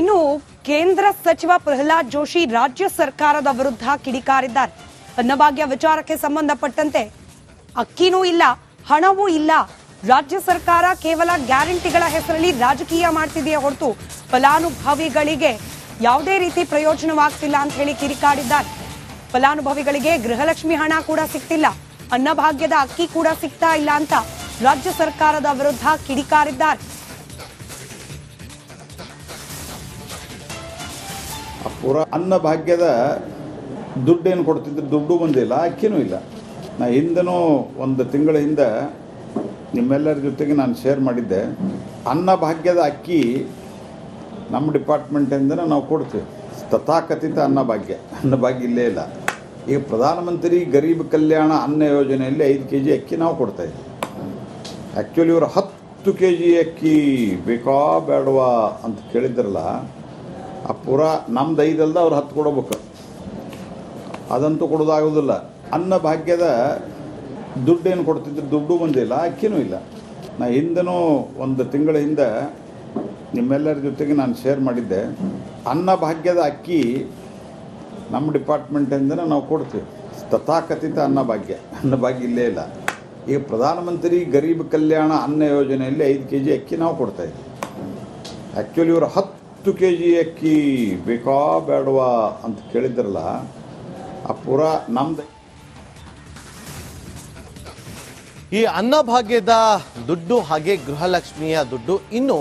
ಇನ್ನು ಕೇಂದ್ರ ಸಚಿವ ಪ್ರಹ್ಲಾದ್ ಜೋಶಿ ರಾಜ್ಯ ಸರ್ಕಾರದ ವಿರುದ್ಧ ಕಿಡಿಕಾರಿದ್ದಾರೆ. ಅನ್ನಭಾಗ್ಯ ವಿಚಾರಕ್ಕೆ ಸಂಬಂಧಪಟ್ಟಂತೆ ಅಕ್ಕಿನೂ ಇಲ್ಲ, ಹಣವೂ ಇಲ್ಲ. ರಾಜ್ಯ ಸರ್ಕಾರ ಕೇವಲ ಗ್ಯಾರಂಟಿಗಳ ಹೆಸರಲ್ಲಿ ರಾಜಕೀಯ ಮಾಡ್ತಿದೆಯೇ ಹೊರತು ಫಲಾನುಭವಿಗಳಿಗೆ ಯಾವುದೇ ರೀತಿ ಪ್ರಯೋಜನವಾಗ್ತಿಲ್ಲ ಅಂತ ಹೇಳಿ ಕಿರಿಕಾಡಿದ್ದಾರೆ ಫಲಾನುಭವಿಗಳಿಗೆ ಗೃಹಲಕ್ಷ್ಮಿ ಹಣ ಕೂಡ ಸಿಗ್ತಿಲ್ಲ, ಅನ್ನಭಾಗ್ಯದ ಅಕ್ಕಿ ಕೂಡ ಸಿಗ್ತಾ ಇಲ್ಲ ಅಂತ ರಾಜ್ಯ ಸರ್ಕಾರದ ವಿರುದ್ಧ ಕಿಡಿಕಾರಿದ್ದಾರೆ. ಆ ಅನ್ನ ಭಾಗ್ಯದ ದುಡ್ಡೇನು ಕೊಡ್ತಿದ್ರು, ದುಡ್ಡು ಬಂದಿಲ್ಲ, ಅಕ್ಕಿನೂ ಇಲ್ಲ. ನಾ ಹಿಂದನೂ ಒಂದು ತಿಂಗಳ ಹಿಂದೆ ನಿಮ್ಮೆಲ್ಲರ ಜೊತೆಗೆ ನಾನು ಶೇರ್ ಮಾಡಿದ್ದೆ. ಅನ್ನ ಭಾಗ್ಯದ ಅಕ್ಕಿ ನಮ್ಮ ಡಿಪಾರ್ಟ್ಮೆಂಟಿಂದ ನಾವು ಕೊಡ್ತೀವಿ. ತಥಾಕಥಿತ ಅನ್ನಭಾಗ್ಯ ಅನ್ನಭಾಗ್ಯ ಇಲ್ಲೇ ಇಲ್ಲ. ಈಗ ಪ್ರಧಾನಮಂತ್ರಿ ಗರೀಬ್ ಕಲ್ಯಾಣ ಅನ್ನ ಯೋಜನೆಯಲ್ಲಿ ಐದು ಕೆ ಜಿ ಅಕ್ಕಿ ನಾವು ಕೊಡ್ತಾ ಇದ್ದೀವಿ ಆ್ಯಕ್ಚುಲಿ ಇವರು ಹತ್ತು ಕೆ ಜಿ ಅಕ್ಕಿ ಬೇಕಾ ಬೇಡವಾ ಅಂತ ಕೇಳಿದ್ರಲ್ಲ ಆ ಪುರ ನಮ್ದು ಐದಲ್ದ ಅವ್ರು ಹತ್ತು ಕೊಡಬೇಕು. ಅದಂತೂ ಕೊಡೋದಾಗೋದಿಲ್ಲ. ಅನ್ನ ಭಾಗ್ಯದ ದುಡ್ಡೇನು ಕೊಡ್ತಿದ್ರು, ದುಡ್ಡು ಬಂದಿಲ್ಲ, ಅಕ್ಕಿನೂ ಇಲ್ಲ. ನಾ ಹಿಂದನೂ ಒಂದು ತಿಂಗಳ ಹಿಂದೆ ನಿಮ್ಮೆಲ್ಲರ ಜೊತೆಗೆ ನಾನು ಶೇರ್ ಮಾಡಿದ್ದೆ. ಅನ್ನ ಭಾಗ್ಯದ ಅಕ್ಕಿ ನಮ್ಮ ಡಿಪಾರ್ಟ್ಮೆಂಟಿಂದ ನಾವು ಕೊಡ್ತೀವಿ. ತಥಾಕಥಿತ ಅನ್ನಭಾಗ್ಯ ಅನ್ನಭಾಗ್ಯ ಇಲ್ಲೇ ಇಲ್ಲ. ಈಗ ಪ್ರಧಾನಮಂತ್ರಿ ಗರೀಬ್ ಕಲ್ಯಾಣ ಅನ್ನ ಯೋಜನೆಯಲ್ಲಿ ಐದು ಕೆ ಜಿ ಅಕ್ಕಿ ನಾವು ಕೊಡ್ತಾ ಇದ್ದೀವಿ ಆ್ಯಕ್ಚುಲಿ ಇವರು ಹತ್ತು ಕೆ ಜಿ ಅಕ್ಕಿ ಬೇಕಾ ಬೇಡವಾ ಅಂತ ಕೇಳಿದ್ರಲ್ಲ, ಆ ಪುರ ನಮ್ದು ಈ ಅನ್ನಭಾಗ್ಯದ ದುಡ್ಡು ಹಾಗೆ ಗೃಹಲಕ್ಷ್ಮಿಯ ದುಡ್ಡು ಇನ್ನೂ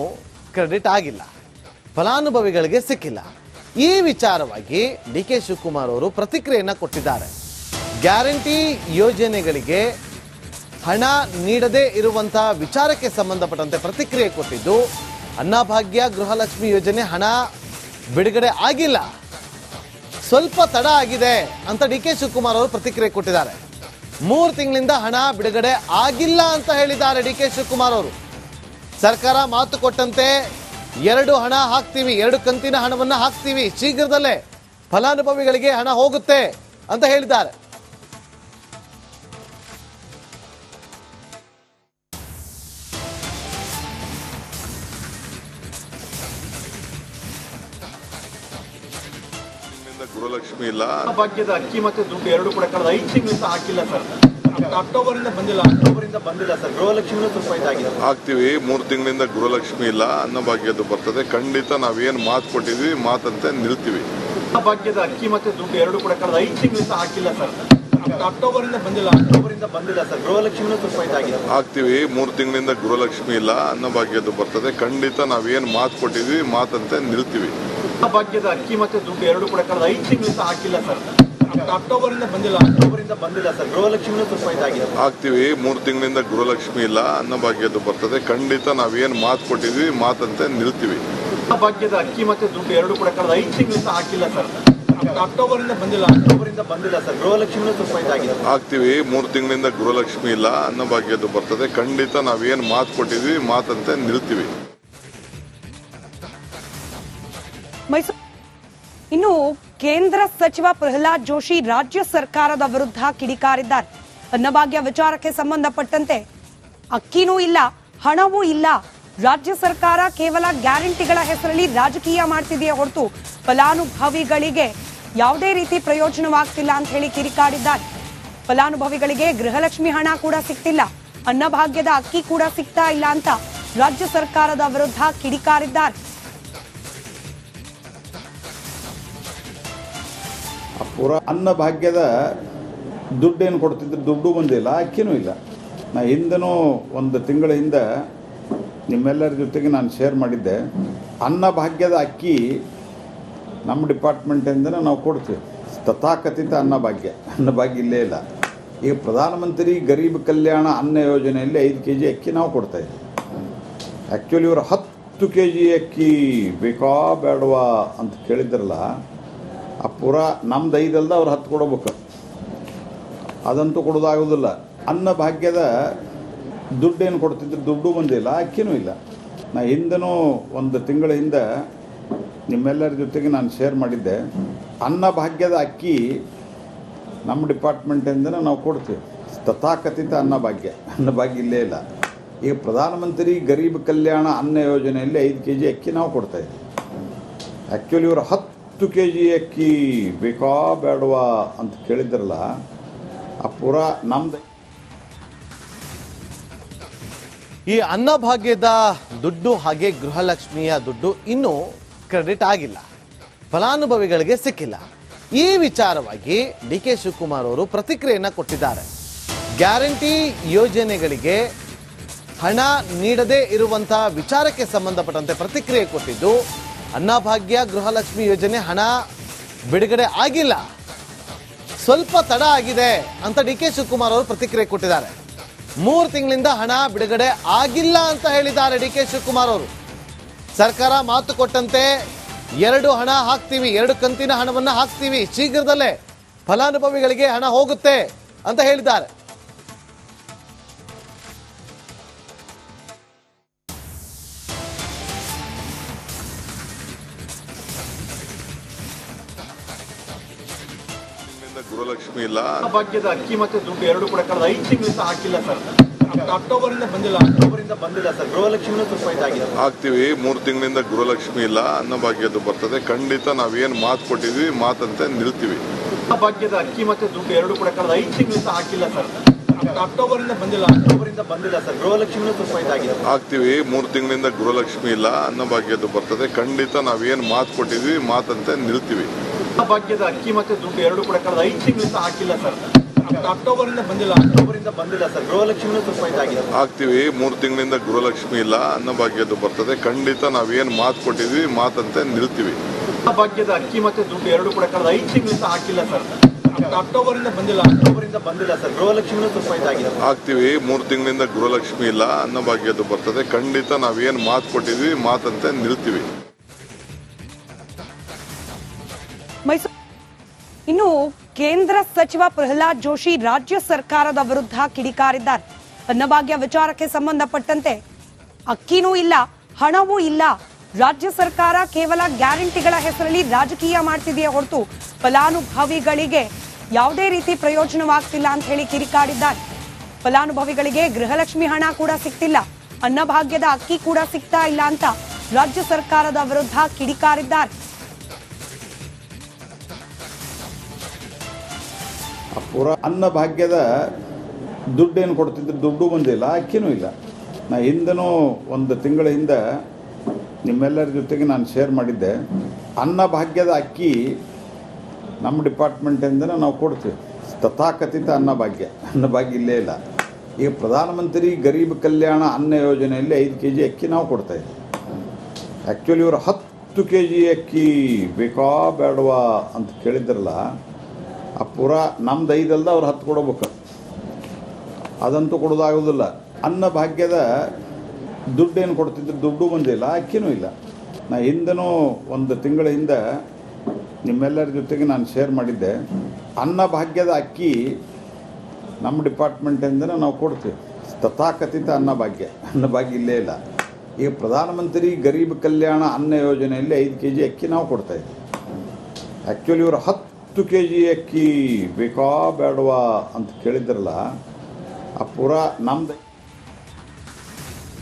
ಕ್ರೆಡಿಟ್ ಆಗಿಲ್ಲ, ಫಲಾನುಭವಿಗಳಿಗೆ ಸಿಕ್ಕಿಲ್ಲ. ಈ ವಿಚಾರವಾಗಿ ಡಿ ಕೆ ಶಿವಕುಮಾರ್ ಅವರು ಪ್ರತಿಕ್ರಿಯೆಯನ್ನು ಕೊಟ್ಟಿದ್ದಾರೆ. ಗ್ಯಾರಂಟಿ ಯೋಜನೆಗಳಿಗೆ ಹಣ ನೀಡದೇ ಇರುವಂತಹ ವಿಚಾರಕ್ಕೆ ಸಂಬಂಧಪಟ್ಟಂತೆ ಪ್ರತಿಕ್ರಿಯೆ ಕೊಟ್ಟಿದ್ದು ಅನ್ನಭಾಗ್ಯ ಗೃಹಲಕ್ಷ್ಮಿ ಯೋಜನೆ ಹಣ ಬಿಡುಗಡೆ ಆಗಿಲ್ಲ. ಸ್ವಲ್ಪ ತಡ ಆಗಿದೆ ಅಂತ ಡಿ ಕೆ ಶಿವಕುಮಾರ್ ಅವರು ಪ್ರತಿಕ್ರಿಯೆ ಕೊಟ್ಟಿದ್ದಾರೆ. ಮೂರು ತಿಂಗಳಿಂದ ಹಣ ಬಿಡುಗಡೆ ಆಗಿಲ್ಲ ಅಂತ ಹೇಳಿದ್ದಾರೆ ಡಿ ಕೆ ಶಿವಕುಮಾರ್ ಅವರು. ಸರ್ಕಾರ ಮಾತು ಕೊಟ್ಟಂತೆ ಎರಡು ಹಣ ಹಾಕ್ತೀವಿ, ಎರಡು ಕಂತಿನ ಹಣವನ್ನು ಹಾಕ್ತೀವಿ, ಶೀಘ್ರದಲ್ಲೇ ಫಲಾನುಭವಿಗಳಿಗೆ ಹಣ ಹೋಗುತ್ತೆ ಅಂತ ಹೇಳಿದ್ದಾರೆ. ಗೃಹಲಕ್ಷ್ಮಿ ಇಲ್ಲ. ಭಾಗ್ಯದ ಅಕ್ಕಿ ಮತ್ತೆ ದುಡ್ಡು ಎರಡು ಕೂಡ ಕಳೆದ ಐದು ತಿಂಗಳಿಂದ ಹಾಕಿಲ್ಲ ಸರ್. ಅಕ್ಟೋಬರ್ ಇಂದ ಬಂದಿಲ್ಲ ಅಕ್ಟೋಬರ್ ಇಂದ ಬಂದಿಲ್ಲ ಸರ್. ಗೃಹಲಕ್ಷ್ಮಿ ಸ್ವಲ್ಪ ಇದಾಗಿದೆ. ಹಾಕ್ತಿವಿ ಮೂರು ತಿಂಗಳಿಂದ ಗೃಹಲಕ್ಷ್ಮಿ ಇಲ್ಲ ಅನ್ನಭಾಗ್ಯದ್ದು ಬರ್ತದೆ. ಖಂಡಿತ ನಾವೇನು ಮಾತು ಕೊಟ್ಟಿದ್ವಿ ಮಾತಂತೆ ನಿಲ್ತೀವಿ. ಭಾಗ್ಯದ ಅಕ್ಕಿ ಮತ್ತೆ ದುಡ್ಡು ಎರಡು ಕೂಡ ಕಳೆದ ಐದು ತಿಂಗಳಿಂದ ಹಾಕಿಲ್ಲ ಸರ್. ಅಕ್ಟೋಬರ್ ಇಂದ ಬಂದಿಲ್ಲ ಅಕ್ಟೋಬರ್ ಇಂದ ಬಂದಿಲ್ಲ ಸರ್. ಗೃಹಲಕ್ಷ್ಮಿನೂ ಸ್ವಲ್ಪ ಇದಾಗಿದೆ. ಆಗ್ತೀವಿ ಮೂರು ತಿಂಗಳಿಂದ ಗೃಹಲಕ್ಷ್ಮಿ ಇಲ್ಲ ಅನ್ನಭಾಗ್ಯದ್ದು ಬರ್ತದೆ. ಖಂಡಿತ ನಾವೇನು ಮಾತು ಕೊಟ್ಟಿದ್ವಿ ಮಾತಂತೆ ನಿಲ್ತೀವಿ. ಭಾಗ್ಯದ ಅಕ್ಕಿ ಮತ್ತೆ ದುಡ್ಡು ಎರಡು ಕೂಡ ಕಳೆದ ಐದು ತಿಂಗಳಿಂದ ಹಾಕಿಲ್ಲ ಸರ್. ಅಕ್ಟೋಬರ್ ಇಂದ ಬಂದಿಲ್ಲ ಅಕ್ಟೋಬರ್ ಇಂದ ಬಂದಿಲ್ಲ ಸರ್. ಗೃಹಲಕ್ಷ್ಮಿನೂ ಸ್ವಲ್ಪ ಇದಾಗಿದೆ. ಆಗ್ತೀವಿ ಮೂರು ತಿಂಗಳಿಂದ ಗೃಹಲಕ್ಷ್ಮಿ ಇಲ್ಲ ಅನ್ನಭಾಗ್ಯದ್ದು ಬರ್ತದೆ. ಖಂಡಿತ ನಾವೇನು ಮಾತು ಕೊಟ್ಟಿದ್ವಿ ಮಾತಂತೆ ನಿಲ್ತೀವಿ. ಭಾಗ್ಯದ ಅಕ್ಕಿ ಮತ್ತೆ ದುಡ್ಡು ಎರಡು ಕೂಡ ಕಳೆದ ಐದು ತಿಂಗಳಿಂದ ಹಾಕಿಲ್ಲ ಸರ್. ಅಕ್ಟೋಬರ್ ಇಂದ ಬಂದಿಲ್ಲ. ಅಕ್ಟೋಬರ್ ಇಂದ ಬಂದಿಲ್ಲ ಸರ್. ಗೃಹಲಕ್ಷ್ಮಿನೂ ಸ್ವಲ್ಪ ಇದಾಗಿದೆ. ಹಾಕ್ತಿವಿ ಮೂರು ತಿಂಗಳಿಂದ ಗೃಹಲಕ್ಷ್ಮಿ ಇಲ್ಲ. ಅನ್ನಭಾಗ್ಯದ್ದು ಬರ್ತದೆ. ಖಂಡಿತ ನಾವೇನು ಮಾತು ಕೊಟ್ಟಿದ್ವಿ ಮಾತಂತೆ ನಿಲ್ತೀವಿ. ಮೈಸೂರು ಇನ್ನು ಕೇಂದ್ರ ಸಚಿವ ಪ್ರಹ್ಲಾದ್ ಜೋಶಿ ರಾಜ್ಯ ಸರ್ಕಾರದ ವಿರುದ್ಧ ಕಿಡಿಕಾರಿದ್ದಾರೆ. ಅನ್ನಭಾಗ್ಯ ವಿಚಾರಕ್ಕೆ ಸಂಬಂಧಪಟ್ಟಂತೆ ಅಕ್ಕಿನೂ ಇಲ್ಲ ಹಣವೂ ಇಲ್ಲ. ರಾಜ್ಯ ಸರ್ಕಾರ ಕೇವಲ ಗ್ಯಾರಂಟಿಗಳ ಹೆಸರಲ್ಲಿ ರಾಜಕೀಯ ಮಾಡ್ತಿದೆಯೇ ಹೊರತು ಫಲಾನುಭವಿಗಳಿಗೆ ಯಾವುದೇ ರೀತಿ ಪ್ರಯೋಜನವಾಗ್ತಿಲ್ಲ ಅಂತ ಹೇಳಿ ಕಿರಿಕಾಡಿದ್ದಾರೆ. ಫಲಾನುಭವಿಗಳಿಗೆ ಗೃಹಲಕ್ಷ್ಮಿ ಹಣ ಕೂಡ ಸಿಗ್ತಿಲ್ಲ. ಅನ್ನಭಾಗ್ಯದ ಅಕ್ಕಿ ಕೂಡ ಸಿಗ್ತಾ ಇಲ್ಲ ಅಂತ ರಾಜ್ಯ ಸರ್ಕಾರದ ವಿರುದ್ಧ ಕಿಡಿಕಾರಿದ್ದಾರೆ. ಪೂರ ಅನ್ನಭಾಗ್ಯದ ದುಡ್ಡೇನು ಕೊಡ್ತಿದ್ರು? ದುಡ್ಡು ಬಂದಿಲ್ಲ, ಅಕ್ಕಿನೂ ಇಲ್ಲ. ನಾ ಹಿಂದನೂ ಒಂದು ತಿಂಗಳ ಹಿಂದೆ ನಿಮ್ಮೆಲ್ಲರ ಜೊತೆಗೆ ನಾನು ಶೇರ್ ಮಾಡಿದ್ದೆ. ಅನ್ನಭಾಗ್ಯದ ಅಕ್ಕಿ ನಮ್ಮ ಡಿಪಾರ್ಟ್ಮೆಂಟಿಂದ ನಾವು ಕೊಡ್ತೀವಿ. ತಥಾಕಥಿತ ಅನ್ನಭಾಗ್ಯ ಅನ್ನಭಾಗ್ಯ ಇಲ್ಲೇ ಇಲ್ಲ. ಈಗ ಪ್ರಧಾನಮಂತ್ರಿ ಗರೀಬ್ ಕಲ್ಯಾಣ ಅನ್ನ ಯೋಜನೆಯಲ್ಲಿ ಐದು ಕೆ ಜಿ ಅಕ್ಕಿ ನಾವು ಕೊಡ್ತಾ ಇದ್ದೀವಿ. ಆ್ಯಕ್ಚುಲಿ ಇವರು ಹತ್ತು ಕೆ ಜಿ ಅಕ್ಕಿ ಬೇಕಾ ಬೇಡವಾ ಅಂತ ಕೇಳಿದ್ರಲ್ಲ, ಆ ಪೂರ ನಮ್ದು ಐದಲ್ದ ಅವ್ರು ಹತ್ತು ಕೊಡಬೇಕು. ಅದಂತೂ ಕೊಡೋದಾಗೋದಿಲ್ಲ. ಅನ್ನ ಭಾಗ್ಯದ ದುಡ್ಡೇನು ಕೊಡ್ತಿದ್ರು, ದುಡ್ಡು ಬಂದಿಲ್ಲ, ಅಕ್ಕಿನೂ ಇಲ್ಲ. ನಾ ಹಿಂದೆನೂ ಒಂದು ತಿಂಗಳ ಹಿಂದೆ ನಿಮ್ಮೆಲ್ಲರ ಜೊತೆಗೆ ನಾನು ಶೇರ್ ಮಾಡಿದ್ದೆ. ಅನ್ನಭಾಗ್ಯದ ಅಕ್ಕಿ ನಮ್ಮ ಡಿಪಾರ್ಟ್ಮೆಂಟಿಂದನೇ ನಾವು ಕೊಡ್ತೀವಿ. ತಥಾಕಥಿತ ಅನ್ನಭಾಗ್ಯ ಅನ್ನಭಾಗ್ಯ ಇಲ್ಲೇ ಇಲ್ಲ. ಈಗ ಪ್ರಧಾನಮಂತ್ರಿ ಗರೀಬ್ ಕಲ್ಯಾಣ ಅನ್ನ ಯೋಜನೆಯಲ್ಲಿ ಐದು ಕೆ ಜಿ ಅಕ್ಕಿ ನಾವು ಕೊಡ್ತಾ ಇದ್ದೀವಿ ಆ್ಯಕ್ಚುಲಿ ಇವರು ಹತ್ತು ಕೆ ಜಿ ಅಕ್ಕಿ ಬೇಕಾ ಬೇಡವಾ ಅಂತ ಕೇಳಿದ್ರಲ್ಲ, ಆ ಪೂರ ನಮ್ದು ಈ ಅನ್ನಭಾಗ್ಯದ ದುಡ್ಡು ಹಾಗೆ ಗೃಹಲಕ್ಷ್ಮಿಯ ದುಡ್ಡು ಇನ್ನೂ ಕ್ರೆಡಿಟ್ ಆಗಿಲ್ಲ. ಫಲಾನುಭವಿಗಳಿಗೆ ಸಿಕ್ಕಿಲ್ಲ. ಈ ವಿಚಾರವಾಗಿ ಡಿ ಕೆ ಶಿವಕುಮಾರ್ ಅವರು ಪ್ರತಿಕ್ರಿಯೆಯನ್ನು ಕೊಟ್ಟಿದ್ದಾರೆ. ಗ್ಯಾರಂಟಿ ಯೋಜನೆಗಳಿಗೆ ಹಣ ನೀಡದೇ ಇರುವಂತಹ ವಿಚಾರಕ್ಕೆ ಸಂಬಂಧಪಟ್ಟಂತೆ ಪ್ರತಿಕ್ರಿಯೆ ಕೊಟ್ಟಿದ್ದು, ಅನ್ನಭಾಗ್ಯ ಗೃಹಲಕ್ಷ್ಮಿ ಯೋಜನೆ ಹಣ ಬಿಡುಗಡೆ ಆಗಿಲ್ಲ. ಸ್ವಲ್ಪ ತಡ ಆಗಿದೆ ಅಂತ ಡಿ ಕೆ ಶಿವಕುಮಾರ್ ಅವರು ಪ್ರತಿಕ್ರಿಯೆ ಕೊಟ್ಟಿದ್ದಾರೆ. ಮೂರು ತಿಂಗಳಿಂದ ಹಣ ಬಿಡುಗಡೆ ಆಗಿಲ್ಲ ಅಂತ ಹೇಳಿದ್ದಾರೆ ಡಿ ಕೆ ಶಿವಕುಮಾರ್ ಅವರು. ಸರ್ಕಾರ ಮಾತು ಕೊಟ್ಟಂತೆ ಎರಡು ಹಣ ಹಾಕ್ತೀವಿ ಎರಡು ಕಂತಿನ ಹಣವನ್ನು ಹಾಕ್ತೀವಿ. ಶೀಘ್ರದಲ್ಲೇ ಫಲಾನುಭವಿಗಳಿಗೆ ಹಣ ಹೋಗುತ್ತೆ ಅಂತ ಹೇಳಿದ್ದಾರೆ. ಗುರುಲಕ್ಷ್ಮಿ ಗೃಹಲಕ್ಷ್ಮಿ ಇಲ್ಲ. ಭಾಗ್ಯದ ಅಕ್ಕಿ ಮತ್ತೆ ದುಡ್ಡು ಎರಡು ಕೂಡ ಕಳೆದ ಐದು ತಿಂಗಳಿಂದ ಹಾಕಿಲ್ಲ ಸರ್. ಅಕ್ಟೋಬರ್ ಇಂದ ಬಂದಿಲ್ಲ. ಅಕ್ಟೋಬರ್ ಇಂದ ಬಂದಿಲ್ಲ ಸರ್. ಗೃಹಲಕ್ಷ್ಮಿನೂ ಸ್ವಲ್ಪ ಇದಾಗಿದೆ. ಹಾಕ್ತೀವಿ ಮೂರು ತಿಂಗಳಿಂದ ಗೃಹಲಕ್ಷ್ಮಿ ಇಲ್ಲ. ಅನ್ನಭಾಗ್ಯದ್ದು ಬರ್ತದೆ. ಖಂಡಿತ ನಾವೇನು ಮಾತು ಕೊಟ್ಟಿದ್ವಿ ಮಾತಂತೆ ನಿಲ್ತೀವಿ. ಭಾಗ್ಯದ ಅಕ್ಕಿ ಮತ್ತೆ ದುಡ್ಡು ಎರಡು ಕೂಡ ಕಳೆದ ಐದು ತಿಂಗಳಿಂದ ಹಾಕಿಲ್ಲ ಸರ್. ಅಕ್ಟೋಬರ್ ಇಂದ ಬಂದಿಲ್ಲ. ಅಕ್ಟೋಬರ್ ಇಂದ ಬಂದಿಲ್ಲ ಸರ್. ಗೃಹಲಕ್ಷ್ಮಿನೂ ಸ್ವಲ್ಪ ಇದಾಗಿದೆ. ಹಾಕ್ತೀವಿ ಮೂರು ತಿಂಗಳಿಂದ ಗೃಹಲಕ್ಷ್ಮಿ ಇಲ್ಲ. ಅನ್ನಭಾಗ್ಯದ್ದು ಬರ್ತದೆ. ಖಂಡಿತ ನಾವೇನು ಮಾತು ಕೊಟ್ಟಿದ್ವಿ ಮಾತಂತೆ ನಿಲ್ತೀವಿ. ಭಾಗ್ಯದ ಅಕ್ಕಿ ಮತ್ತೆ ದುಡ್ಡು ಎರಡು ಕೂಡ ಕಳೆದ ಐದು ತಿಂಗಳಿಂದ ಹಾಕಿಲ್ಲ ಸರ್. ಅಕ್ಟೋಬರ್ ಇಂದ ಬಂದಿಲ್ಲ ಅಕ್ಟೋಬರ್ ಇಂದ ಬಂದಿಲ್ಲ ಸರ್. ಗೃಹಲಕ್ಷ್ಮಿನೂ ಸ್ವಲ್ಪ ಇದಾಗಿದೆ ಹಾಕ್ತೀವಿ ಮೂರು ತಿಂಗಳಿಂದ ಗೃಹಲಕ್ಷ್ಮಿ ಇಲ್ಲ ಅನ್ನಭಾಗ್ಯದ್ದು ಬರ್ತದೆ. ಖಂಡಿತ ನಾವೇನು ಮಾತು ಕೊಟ್ಟಿದ್ವಿ ಮಾತಂತೆ ನಿಲ್ತೀವಿ. ಭಾಗ್ಯದ ಅಕ್ಕಿ ಮತ್ತೆ ದುಡ್ಡು ಎರಡು ಕೂಡ ಕಳೆದ ಐದು ತಿಂಗಳಿಂದ ಹಾಕಿಲ್ಲ ಸರ್. ಅಕ್ಟೋಬರ್ ಇಂದ ಬಂದಿಲ್ಲ ಅಕ್ಟೋಬರ್ ಇಂದ ಬಂದಿಲ್ಲ ಸರ್. ಗೃಹಲಕ್ಷ್ಮಿ ಸ್ವಲ್ಪ ಇದಾಗಿದೆ ಹಾಕ್ತೀವಿ ಮೂರು ತಿಂಗಳಿಂದ ಗೃಹಲಕ್ಷ್ಮಿ ಇಲ್ಲ ಅನ್ನಭಾಗ್ಯದ್ದು ಬರ್ತದೆ. ಖಂಡಿತ ನಾವೇನು ಮಾತು ಕೊಟ್ಟಿದ್ವಿ ಮಾತಂತೆ ನಿಲ್ತೀವಿ. ಇನ್ನು ಕೇಂದ್ರ ಸಚಿವ ಪ್ರಹ್ಲಾದ್ ಜೋಶಿ ರಾಜ್ಯ ಸರ್ಕಾರದ ವಿರುದ್ಧ ಕಿಡಿಕಾರಿದ್ದಾರೆ. ಅನ್ನಭಾಗ್ಯ ವಿಚಾರಕ್ಕೆ ಸಂಬಂಧಪಟ್ಟಂತೆ ಅಕ್ಕಿನೂ ಇಲ್ಲ, ಹಣವೂ ಇಲ್ಲ. ರಾಜ್ಯ ಸರ್ಕಾರ ಕೇವಲ ಗ್ಯಾರಂಟಿಗಳ ಹೆಸರಲ್ಲಿ ರಾಜಕೀಯ ಮಾಡ್ತಿದೆಯೇ ಹೊರತು ಫಲಾನುಭವಿಗಳಿಗೆ ಯಾವುದೇ ರೀತಿ ಪ್ರಯೋಜನವಾಗ್ತಿಲ್ಲ ಅಂತ ಹೇಳಿ ಕಿರಿಕಾಡಿದ್ದಾರೆ ಫಲಾನುಭವಿಗಳಿಗೆ ಗೃಹಲಕ್ಷ್ಮಿ ಹಣ ಕೂಡ ಸಿಗ್ತಿಲ್ಲ, ಅನ್ನಭಾಗ್ಯದ ಅಕ್ಕಿ ಕೂಡ ಸಿಗ್ತಾ ಇಲ್ಲ ಅಂತ ರಾಜ್ಯ ಸರ್ಕಾರದ ವಿರುದ್ಧ ಕಿಡಿಕಾರಿದ್ದಾರೆ. ಆ ಅನ್ನ ಭಾಗ್ಯದ ದುಡ್ಡೇನು ಕೊಡ್ತಿದ್ರು, ದುಡ್ಡು ಬಂದಿಲ್ಲ ಅಕ್ಕಿನೂ ಇಲ್ಲ. ನಾ ಹಿಂದನೂ ಒಂದು ತಿಂಗಳ ಹಿಂದೆ ನಿಮ್ಮೆಲ್ಲರ ಜೊತೆಗೆ ನಾನು ಶೇರ್ ಮಾಡಿದ್ದೆ. ಅನ್ನ ಭಾಗ್ಯದ ಅಕ್ಕಿ ನಮ್ಮ ಡಿಪಾರ್ಟ್ಮೆಂಟಿಂದನೇ ನಾವು ಕೊಡ್ತೀವಿ. ತಥಾಕಥಿತ ಅನ್ನಭಾಗ್ಯ ಅನ್ನಭಾಗ್ಯ ಇಲ್ಲೇ ಇಲ್ಲ. ಈಗ ಪ್ರಧಾನಮಂತ್ರಿ ಗರೀಬ್ ಕಲ್ಯಾಣ ಅನ್ನ ಯೋಜನೆಯಲ್ಲಿ ಐದು ಕೆ ಜಿ ಅಕ್ಕಿ ನಾವು ಕೊಡ್ತಾ ಇದ್ದೀವಿ ಆ್ಯಕ್ಚುಲಿ ಇವರು ಹತ್ತು ಕೆ ಜಿ ಅಕ್ಕಿ ಬೇಕಾ ಬೇಡವಾ ಅಂತ ಕೇಳಿದ್ರಲ್ಲ ಆ ಪುರ ನಮ್ದು ಐದಲ್ದ ಅವ್ರು ಹತ್ತು ಕೊಡಬೇಕು. ಅದಂತೂ ಕೊಡೋದಾಗೋದಿಲ್ಲ. ಅನ್ನ ಭಾಗ್ಯದ ದುಡ್ಡೇನು ಕೊಡ್ತಿದ್ರು, ದುಡ್ಡು ಬಂದಿಲ್ಲ, ಅಕ್ಕಿನೂ ಇಲ್ಲ. ನಾ ಹಿಂದನೂ ಒಂದು ತಿಂಗಳ ಹಿಂದೆ ನಿಮ್ಮೆಲ್ಲರ ಜೊತೆಗೆ ನಾನು ಶೇರ್ ಮಾಡಿದ್ದೆ. ಅನ್ನ ಭಾಗ್ಯದ ಅಕ್ಕಿ ನಮ್ಮ ಡಿಪಾರ್ಟ್ಮೆಂಟಿಂದನೇ ನಾವು ಕೊಡ್ತೀವಿ. ತಥಾಕಥಿತ ಅನ್ನಭಾಗ್ಯ ಅನ್ನಭಾಗ್ಯ ಇಲ್ಲೇ ಇಲ್ಲ. ಈಗ ಪ್ರಧಾನಮಂತ್ರಿ ಗರೀಬ್ ಕಲ್ಯಾಣ ಅನ್ನ ಯೋಜನೆಯಲ್ಲಿ ಐದು ಕೆ ಜಿ ಅಕ್ಕಿ ನಾವು ಕೊಡ್ತಾಯಿದ್ವಿ ಆ್ಯಕ್ಚುಲಿ ಇವರು ಹತ್ತು ಕೆ ಜಿ ಅಕ್ಕಿ ಬೇಕಾ ಬೇಡವಾ ಅಂತ ಕೇಳಿದ್ರಲ್ಲ ಆ ಪೂರ ನಮ್ದು